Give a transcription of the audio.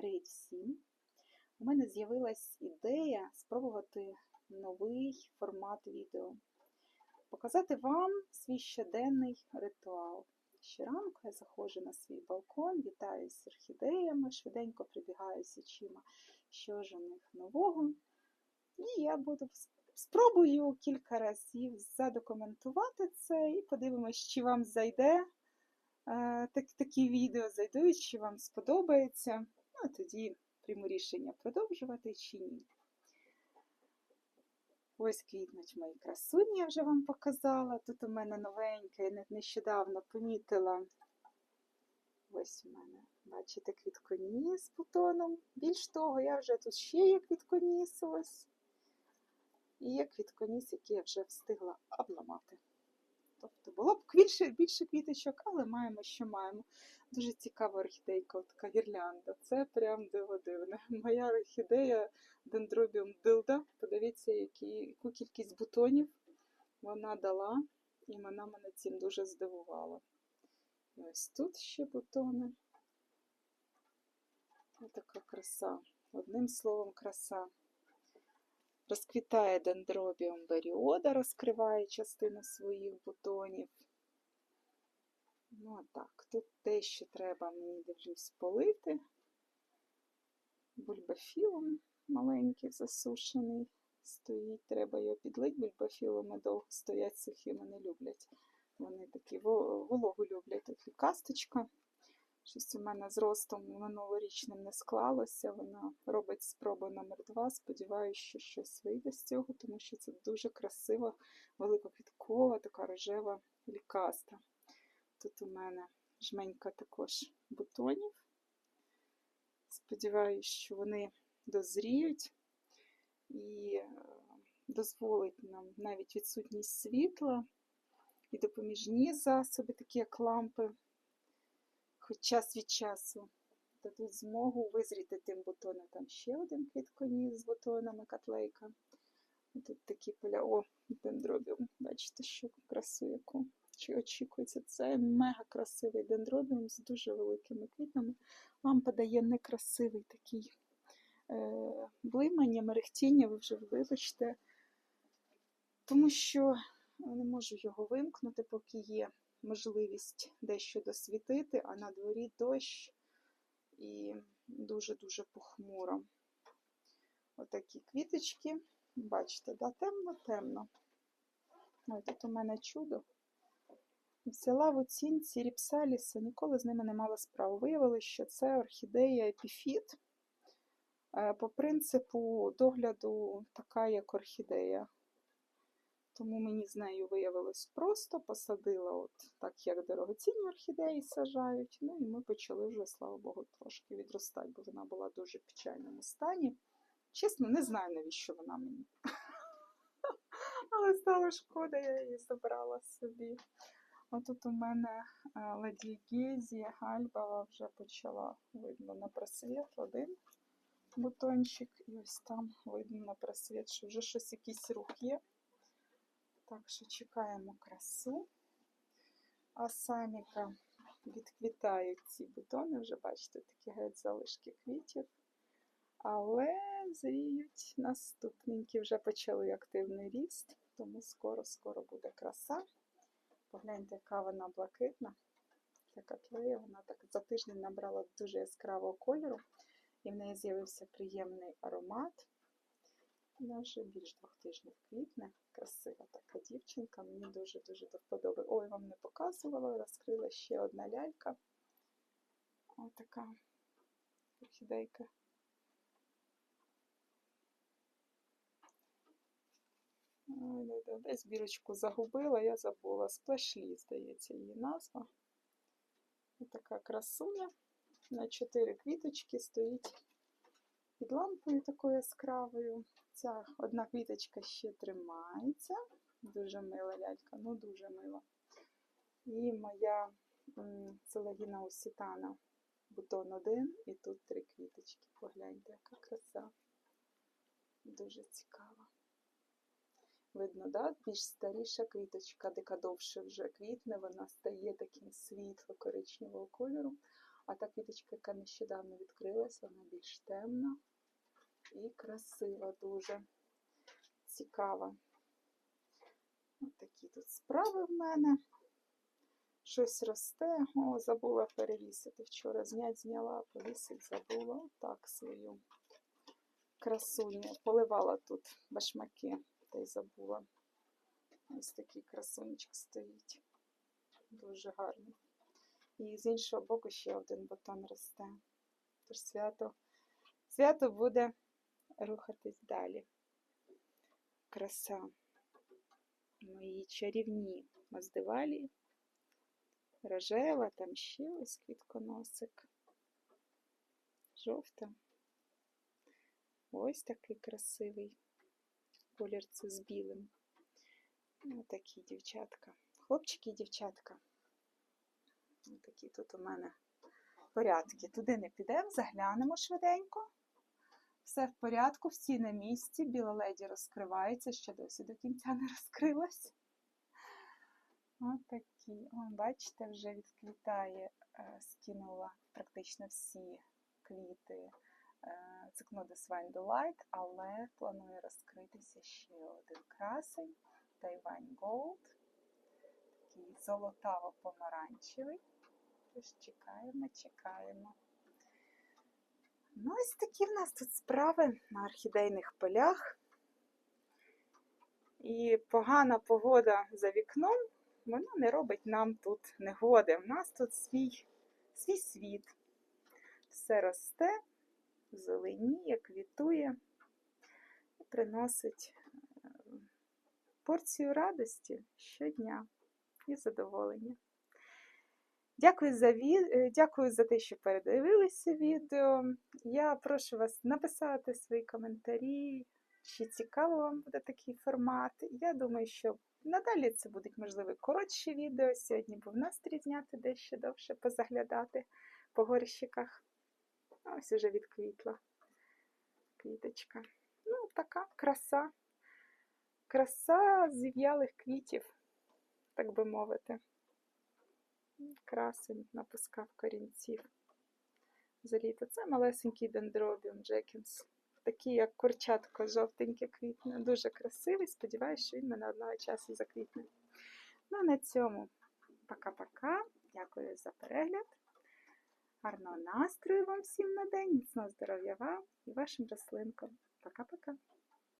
Привіт всім! У мене з'явилась ідея спробувати новий формат відео. Показати вам свій щоденний ритуал. Щоранку я заходжу на свій балкон, вітаюся з орхідеями, швиденько прибігаю з очима, що ж у них нового. І я буду спробую кілька разів задокументувати це і подивимось, чи вам зайде е, так, такі відео, зайдуть, чи вам сподобається. А тоді прийму рішення продовжувати чи ні. Ось квітнуть мої красуні, я вже вам показала. Тут у мене новеньке, я нещодавно помітила. Ось у мене, бачите, квітконіс бутоном. Більш того, я вже тут ще є квітконіс ось. І є квітконіс, який я вже встигла обламати. Тобто було б більше, більше квіточок, але маємо, що маємо. Дуже цікава орхідейка, така гірлянда. Це прям диво дивне. Моя орхідея дендробіум дилда. Подивіться, які, яку кількість бутонів вона дала, і вона мене цим дуже здивувала. Ось тут ще бутони. Ось така краса. Одним словом, краса. Розквітає дендробіум беріода, розкриває частину своїх бутонів. Ну, а так, тут те, що треба мені дивлюсь полити. Бульбафілом маленький засушений стоїть, треба його підлити. Бульбафілами довго стоять сухими, не люблять. Вони такі вологу люблять. Тут касточка. Щось у мене з ростом минулорічним не склалося. Вона робить спробу номер два. Сподіваюся, що щось вийде з цього, тому що це дуже красива, великоквіткова, така рожева лікаста. Тут у мене жменька також бутонів. Сподіваюся, що вони дозріють і е, дозволить нам навіть відсутність світла і допоміжні засоби, такі як лампи хоч час від часу дадуть змогу визріти тим бутоном. Там ще один квітконіс з бутонами котлейка. Тут такі поля. О, дендробіум. Бачите, що красу яку чи очікується. Це мега красивий дендробіум з дуже великими квітами. Лампа дає некрасивий такий е, блимання, мерехтіння, ви вже вибачте, тому що не можу його вимкнути, поки є можливість дещо досвітити, а на дворі дощ і дуже-дуже похмуро. Отакі квіточки. Бачите, да, темно-темно. Ой, тут у мене чудо. Взяла в оцінці ріпсаліса, ніколи з ними не мала справу. Виявилося, що це орхідея епіфіт. Е, по принципу догляду така, як орхідея. Тому мені з нею виявилось просто, посадила, от так як дорогоцінні орхідеї сажають. Ну і ми почали вже, слава Богу, трошки відростати, бо вона була в дуже печальному стані. Чесно, не знаю, навіщо вона мені. Але стало шкода, я її забрала собі. Отут у мене Леді Гезі, Гальбова вже почала видно на просвіт один бутончик. І ось там видно на просвіт, що вже щось якийсь рух є. Так що чекаємо красу. А саміка відквітають ці бутони, вже бачите, такі геть залишки квітів. Але зріють наступненькі, вже почали активний ріст, тому скоро-скоро буде краса. Погляньте, яка вона блакитна. Така тлеє, вона так за тиждень набрала дуже яскравого кольору, і в неї з'явився приємний аромат. Вона вже більш двох тижнів квітне. Красива така дівчинка, мені дуже-дуже до. Ой, вам не показувала, розкрила ще одна лялька. Ось така орхідейка. Десь бірочку загубила, я забула. Сплешлі, здається, її назва. Ось така красуня. На чотири квіточки стоїть під лампою такою яскравою. Ця одна квіточка ще тримається. Дуже мила лялька, ну дуже мила. І моя целагіна усітана бутон один, і тут три квіточки. Погляньте, яка краса. Дуже цікава. Видно, да? більш старіша квіточка, дека довше вже квітне, вона стає таким світло-коричневого кольору. А та квіточка, яка нещодавно відкрилася, вона більш темна і красива дуже. Цікава. Ось такі тут справи в мене. Щось росте. О, забула перевісити. Вчора знять зняла, повісить, забула. Отак свою красуню. Поливала тут башмаки, та й забула. Ось такий красунчик стоїть. Дуже гарний. І з іншого боку ще один бутон росте. Тож свято, свято буде рухатись далі. Краса. Мої чарівні маздивалі. Рожева, там ще ось квітконосик. Жовта. Ось такий красивий колір це з білим. Ось такі дівчатка. Хлопчики і дівчатка. Ось такі тут у мене порядки. Туди не підемо, заглянемо швиденько. Все в порядку, всі на місці. Біла леді розкривається, ще досі до кінця не розкрилась. Отакі. О, бачите, вже відквітає, е, скинула практично всі квіти е, цикноди Swine Delight, але планує розкритися ще один красень Taiwan Gold. Такий золотаво-помаранчевий. Тож чекаємо, чекаємо. Ну, ось такі в нас тут справи на орхідейних полях. І погана погода за вікном, вона не робить нам тут негоди. У нас тут свій, свій світ. Все росте, зеленіє, квітує і приносить е, порцію радості щодня і задоволення. Дякую за, ві... е, Дякую за те, що передивилися відео. Я прошу вас написати свої коментарі, чи цікаво вам буде такий формат. Я думаю, що надалі це будуть, можливо, коротші відео. Сьогодні був настрій зняти дещо довше, позаглядати по горщиках. Ось уже відквітла квіточка. Ну, така краса. Краса зів'ялих квітів, так би мовити. Красень напускав корінців. За літо. Це малесенький дендробіум Джекінс. Такий, як курчатко, жовтеньке квітне. Дуже красивий. Сподіваюся, що він мене одного часу заквітне. Ну, на цьому пока-пока. Дякую за перегляд. Гарного настрою вам всім на день, міцного здоров'я вам і вашим рослинкам. Пока-пока.